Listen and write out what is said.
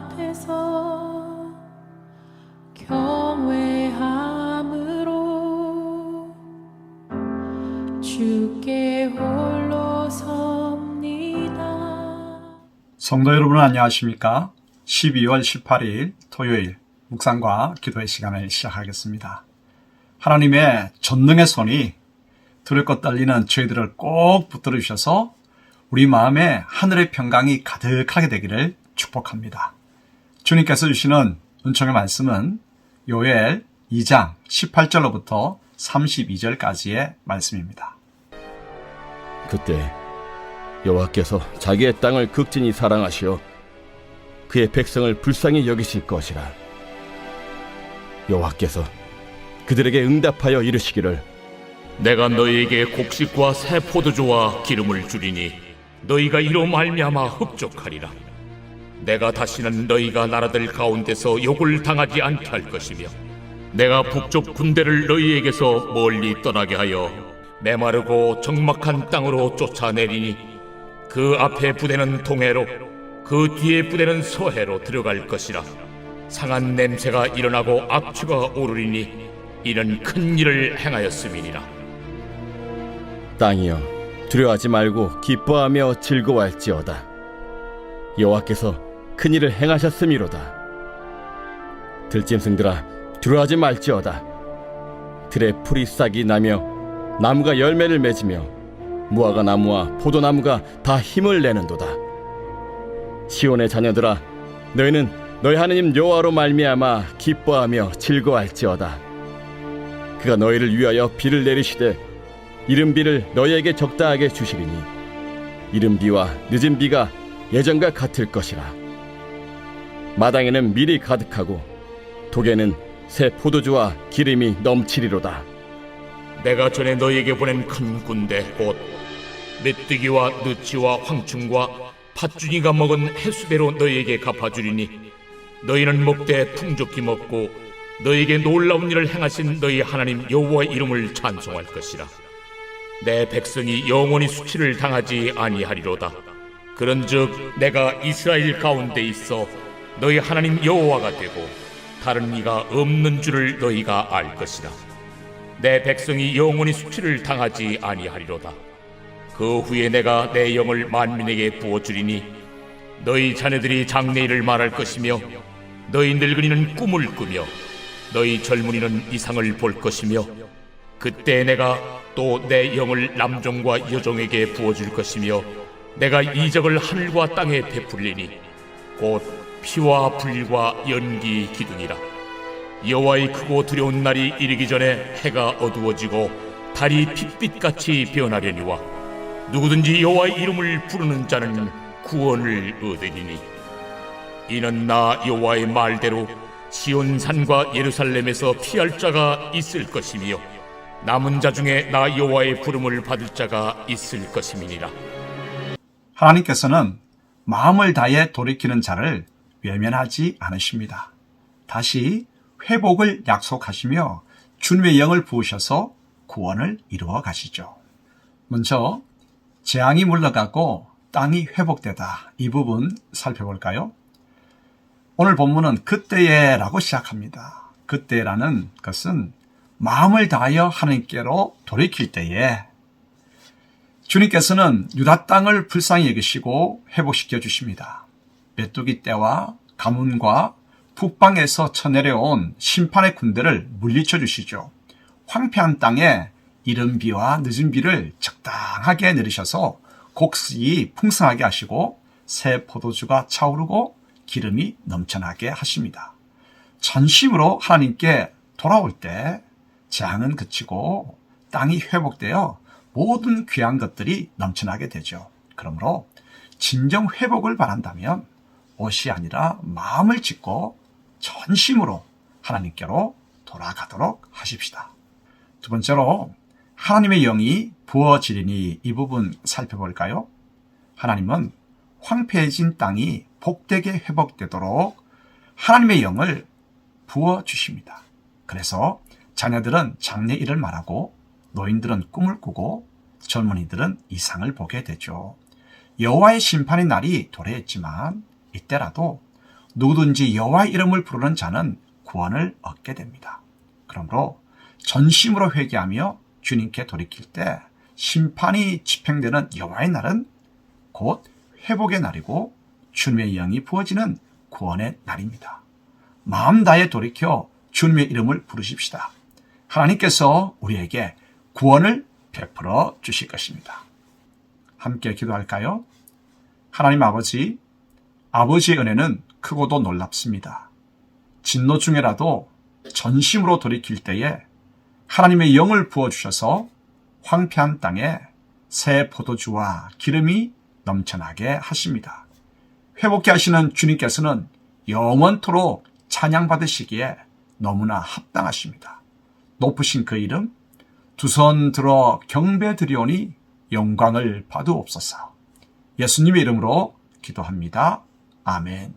앞에서 경외함으로 주께 홀로 섭니다. 성도 여러분 안녕하십니까? 12월 18일 토요일 묵상과 기도의 시간을 시작하겠습니다. 하나님의 전능의 손이 두렵고 떨리는 저희들을 꼭 붙들어 주셔서 우리 마음에 하늘의 평강이 가득하게 되기를 축복합니다. 주님께서 주시는 은총의 말씀은 요엘 2장 18절로부터 32절까지의 말씀입니다. 그때 여호와께서 자기의 땅을 극진히 사랑하시어 그의 백성을 불쌍히 여기실 것이라 여호와께서 그들에게 응답하여 이르시기를 내가 너희에게 곡식과 새 포도주와 기름을 주리니 너희가 이로 말미암아 흡족하리라. 내가 다시는 너희가 나라들 가운데서 욕을 당하지 않게 할 것이며 내가 북쪽 군대를 너희에게서 멀리 떠나게 하여 메마르고 적막한 땅으로 쫓아내리니 그 앞에 부대는 동해로 그 뒤에 부대는 서해로 들어갈 것이라. 상한 냄새가 일어나고 악취가 오르리니 이는 큰 일을 행하였음이니라. 땅이여 두려워하지 말고 기뻐하며 즐거워할지어다. 여호와께서 큰 일을 행하셨음이로다. 들짐승들아 두려워하지 말지어다. 들에 풀이 싹이 나며 나무가 열매를 맺으며 무화과 나무와 포도나무가 다 힘을 내는도다. 시온의 자녀들아 너희는 너희 하나님 여호와로 말미암아 기뻐하며 즐거워할지어다. 그가 너희를 위하여 비를 내리시되 이른 비를 너희에게 적다하게 주시리니 이른 비와 늦은 비가 예전과 같을 것이라 마당에는 밀이 가득하고 독에는 새 포도주와 기름이 넘치리로다. 내가 전에 너희에게 보낸 큰 군대 곧 메뚜기와 느치와 황충과 팥준이가 먹은 해수대로 너희에게 갚아주리니 너희는 먹되 풍족히 먹고 너희에게 놀라운 일을 행하신 너희 하나님 여호와의 이름을 찬송할 것이라. 내 백성이 영원히 수치를 당하지 아니하리로다. 그런즉 내가 이스라엘 가운데 있어 너희 하나님 여호와가 되고 다른 이가 없는 줄을 너희가 알 것이다 내 백성이 영원히 수치를 당하지 아니하리로다. 그 후에 내가 내 영을 만민에게 부어 주리니 너희 자녀들이 장래일을 말할 것이며 너희 늙은이는 꿈을 꾸며 너희 젊은이는 이상을 볼 것이며 그때 내가 또 내 영을 남종과 여종에게 부어 줄 것이며 내가 이적을 하늘과 땅에 베풀리니 곧 피와 불과 연기 기둥이라. 여호와의 크고 두려운 날이 이르기 전에 해가 어두워지고 달이 핏빛같이 변하려니와 누구든지 여호와의 이름을 부르는 자는 구원을 얻으리니 이는 나 여호와의 말대로 시온 산과 예루살렘에서 피할 자가 있을 것이며 남은 자 중에 나 여호와의 부름을 받을 자가 있을 것임이니라 하나님께서는 마음을 다해 돌이키는 자를 외면하지 않으십니다. 다시 회복을 약속하시며 주님의 영을 부으셔서 구원을 이루어 가시죠. 먼저 재앙이 물러가고 땅이 회복되다 이 부분 살펴볼까요? 오늘 본문은 그때에라고 시작합니다. 그때라는 것은 마음을 다하여 하나님께로 돌이킬 때에 주님께서는 유다 땅을 불쌍히 여기시고 회복시켜 주십니다. 메뚜기 떼와 가문과 북방에서 쳐내려온 심판의 군대를 물리쳐 주시죠. 황폐한 땅에 이른 비와 늦은 비를 적당하게 내리셔서 곡식이 풍성하게 하시고 새 포도주가 차오르고 기름이 넘쳐나게 하십니다. 전심으로 하나님께 돌아올 때 재앙은 그치고 땅이 회복되어 모든 귀한 것들이 넘쳐나게 되죠. 그러므로 진정 회복을 바란다면 옷이 아니라 마음을 짓고 전심으로 하나님께로 돌아가도록 하십시다. 두 번째로 하나님의 영이 부어지리니 이 부분 살펴볼까요? 하나님은 황폐해진 땅이 복되게 회복되도록 하나님의 영을 부어 주십니다. 그래서 자녀들은 장래 일을 말하고 노인들은 꿈을 꾸고 젊은이들은 이상을 보게 되죠. 여호와의 심판의 날이 도래했지만 이때라도 누구든지 여호와 이름을 부르는 자는 구원을 얻게 됩니다. 그러므로 전심으로 회개하며 주님께 돌이킬 때 심판이 집행되는 여호와의 날은 곧 회복의 날이고 주님의 영이 부어지는 구원의 날입니다. 마음 다해 돌이켜 주님의 이름을 부르십시다. 하나님께서 우리에게 구원을 베풀어 주실 것입니다. 함께 기도할까요? 하나님 아버지, 아버지의 은혜는 크고도 놀랍습니다. 진노 중에라도 전심으로 돌이킬 때에 하나님의 영을 부어주셔서 황폐한 땅에 새 포도주와 기름이 넘쳐나게 하십니다. 회복케 하시는 주님께서는 영원토록 찬양받으시기에 너무나 합당하십니다. 높으신 그 이름, 두 손 들어 경배 드리오니 영광을 받으옵소서. 예수님의 이름으로 기도합니다. 아멘.